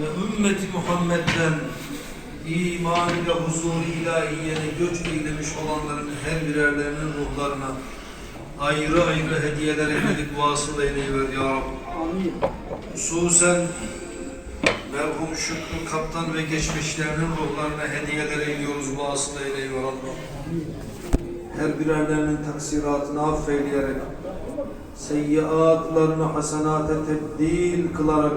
ve ümmeti Muhammed'den iman ile huzur ilahiyene göç eylemiş olanların her birerlerinin ruhlarına ayrı ayrı hediyeler eyledik vasıl eyleyiver ya Rabbi. Hususen merhum Şükrü Kaptan ve geçmişlerinin ruhlarına hediyeler eyliyoruz vasıl eyleyiver Allah. Her birerlerinin taksiratını affeyleyerek seyyiatlarını hasenate tebdil kılarak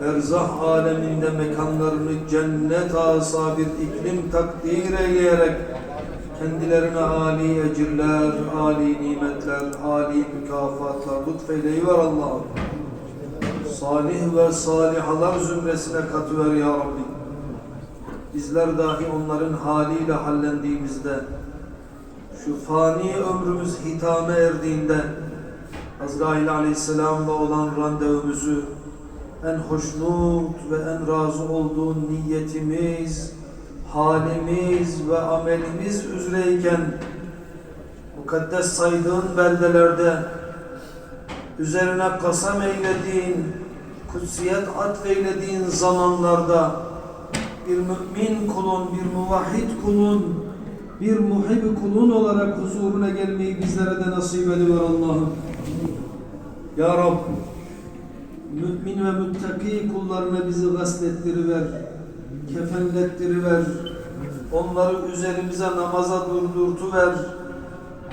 berzah aleminde mekanlarını cennet asa bir iklim takdir eyleyerek kendilerine âli ecirler, âli nimetler, âli mükafatlar lütfeyleyiver Allah'ım. Salih ve salihalar zümresine katıver ya Rabbi. Bizler dahi onların haliyle hallendiğimizde, şu fani ömrümüz hitame erdiğinde, Azrail Aleyhisselam'la olan randevumuzu en hoşnut ve en razı olduğun niyetimiz, halimiz ve amelimiz üzereyken mukaddes saydığın beldelerde üzerine kasam eylediğin, kutsiyet atfeylediğin zamanlarda bir mümin kulun, bir muvahhid kulun, bir muhib kulun olarak huzuruna gelmeyi bizlere de nasip ediver Allah'ım. Ya Rab, mümin ve müttaki kullarına bizi gaslettiriver, kefenlettiriver, onları üzerimize namaza durdurtuver,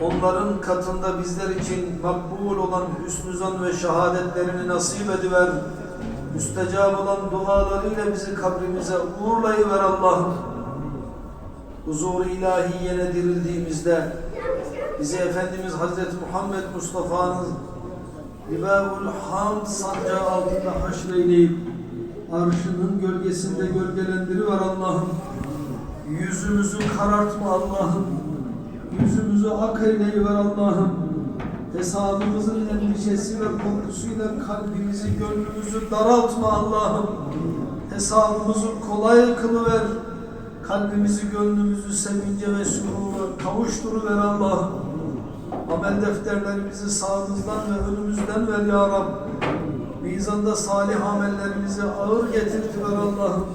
onların katında bizler için makbul olan hüsnü zan ve şehadetlerini nasip ediver, müstecab olan dualarıyla bizi kabrimize uğurlayıver Allah'ım. Huzur-u ilahiyene dirildiğimizde bizi Efendimiz Hazreti Muhammed Mustafa'nın Livaul Hamd sancağı altında haşreyleyip arşının gölgesinde gölgelendiriver Allah'ım. Yüzümüzü karartma Allah'ım. Yüzümüzü ak eyleyiver Allah'ım. Hesabımızın endişesi ve korkusuyla kalbimizi, gönlümüzü daraltma Allah'ım. Hesabımızı kolay kılıver. Kalbimizi, gönlümüzü sevince ve sürura kavuşturuver Allah'ım. Amel defterlerimizi sağımızdan ve önümüzden ver ya Rab. Mizanda salih amellerimizi ağır getirtiver Allah'ım.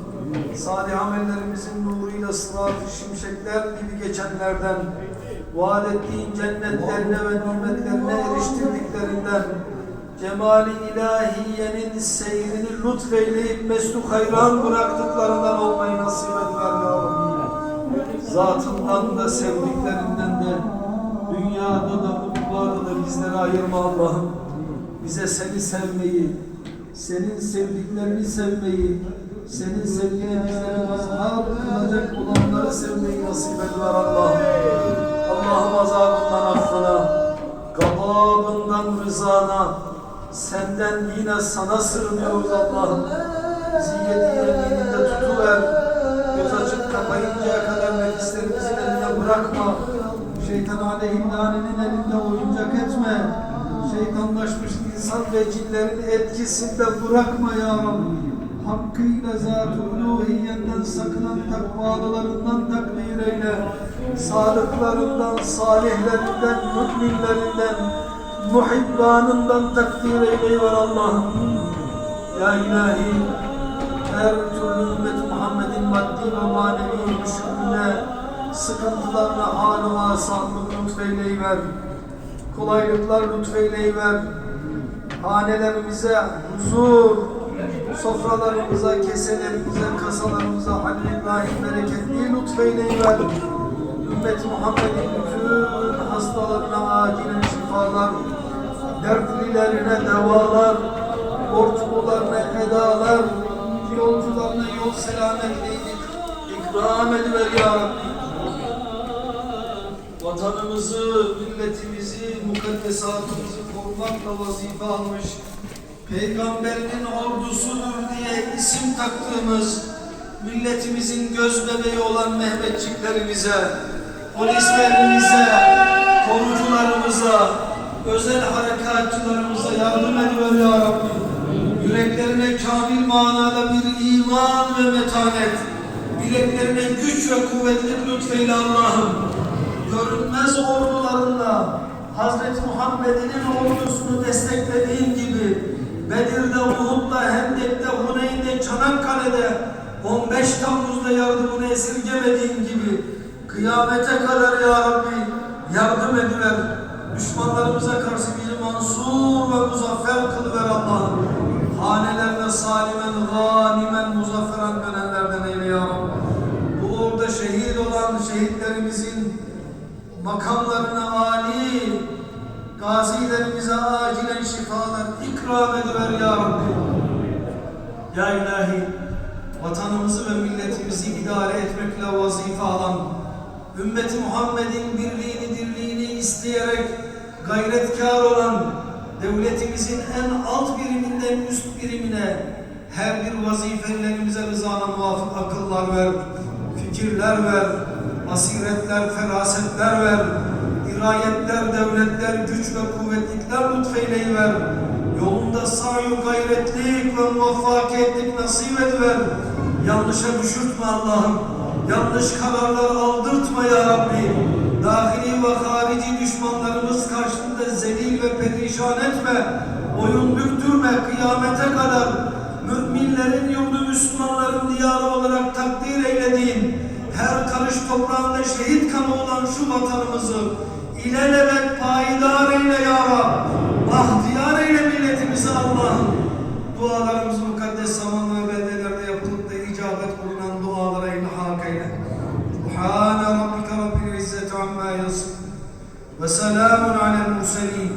Salih amellerimizin nuruyla sırat-ı şimşekler gibi geçenlerden, vaat ettiğin cennetlerine ve nimetlerine eriştirdiklerinden, cemali ilahiyenin seyrini lütfeyleyip mesluk hayran bıraktıklarından olmayı nasip etver ya Rabbi. Zatından da sevdiklerinden de dünyada da ukbada da bizleri ayırma Allah'ım. Bize seni sevmeyi, senin sevdiklerini sevmeyi, senin mazhar kılacak olanları sevmeyi nasip ediver Allah'ım. Allah'ım azabından affına, gababından rızana, senden yine sana sığınıyoruz Allah'ım. Bizi yedi yemininde tutuver, göz açıp kapayıncaya kadar nefislerimizin eline bırakma. Şeytan aleyhillanenin elinde oyuncak etme. Şeytanlaşmış insan ve cinlerin etkisinde bırakma ya Rabbi. Hakkıyla zat-ı uluhiyenden sakınan takvalılarından takdir eyle. Sadıklarından, salihlerinden, müminlerinden, muhibbanından takdir eyleyver Allah'ım. Ya ilahi, her türlü ümmet Muhammed'in maddi ve manevi müşkülüne, sıkıntılarına hal-ı vasallık lütfeyleyiver. Kolaylıklar lütfeyleyiver. Hanelerimize huzur, sofralarımıza, keselerimize, kasalarımıza halil rahim bereketli lütfeyleyiver. Ümmet Muhammed'in bütün hastalarına acilen şifalar, dertlilerine devalar, borçlularına edalar, yolcularına yol selametliği ikram ediver ya Rabbi. Vatanımızı, milletimizi, mukaddesatımızı korumakla vazife almış, Peygamberinin ordusudur diye isim taktığımız, milletimizin göz bebeği olan Mehmetçiklerimize, polislerimize, korucularımıza, özel harekatçılarımıza yardım ediver ya Rabbi. Yüreklerine kamil manada bir iman ve metanet, bileklerine güç ve kuvvetli lütfeyle Allah'ım. Görünmez ordularında Hazreti Muhammed'in ordusunu desteklediğin gibi Bedir'de, Uhud'da, Hendek'te, Huneyn'de, Çanakkale'de hanede 15 Temmuz'da yardımını esirgemediğin gibi kıyamete kadar ya Rabbi yardım ediver. Düşmanlarımıza karşı bizi mansur ve muzaffer kılıver Allah'ım. Hanelerine salimen, ganimen, muzafferen dönenlerden eyle ya Rabbi. Bu uğurda şehit olan şehitlerimizin makamlarına âli, gazilerimize acilen şifalar ikram ediver ya Rabbi. Ya ilahi, vatanımızı ve milletimizi idare etmekle vazife alan, ümmeti Muhammed'in birliğini dirliğini isteyerek gayretkar olan, devletimizin en alt biriminden üst birimine her bir vazifelerimize rızana muvafık akıllar ver, fikirler ver, asiretler, ferasetler ver, dirayetler, devletler, güç ve kuvvetlikler lütfeyleyiver. Yolunda sayu gayretlik ve muvaffakiyetlik nasip ediver. Yanlışa düşürtme Allah'ım. Yanlış kararlar aldırtma ya Rabbi. Dahili ve harici düşmanlarımız karşısında zelil ve perişan etme. Boyun büktürme kıyamete kadar. Müminlerin yurdu Müslümanların diyarı olarak takdir eylediğin her karış toprağında şehit kanı olan şu vatanımızı ilelebet payidar eyle ya Rab. Bahtiyar eyle milletimizi Allah'ım. Dualarımız mukaddes zaman ve beldelerde yapılıp da icabet bulunan dualara ilhak eyle. Subhane rabbike rabbil izzeti amma yasifun. Ve selamun alel murselin.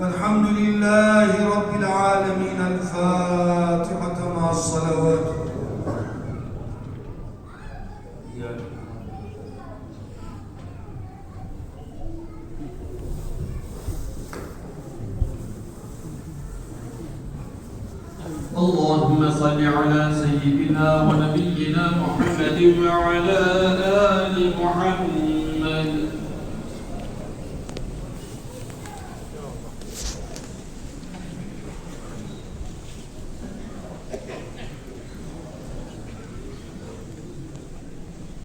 Velhamdülillahi rabbil alemin. El Fatiha ma'as salavat. اللهم صل على سيدنا ونبينا محمد وعلى آل محمد.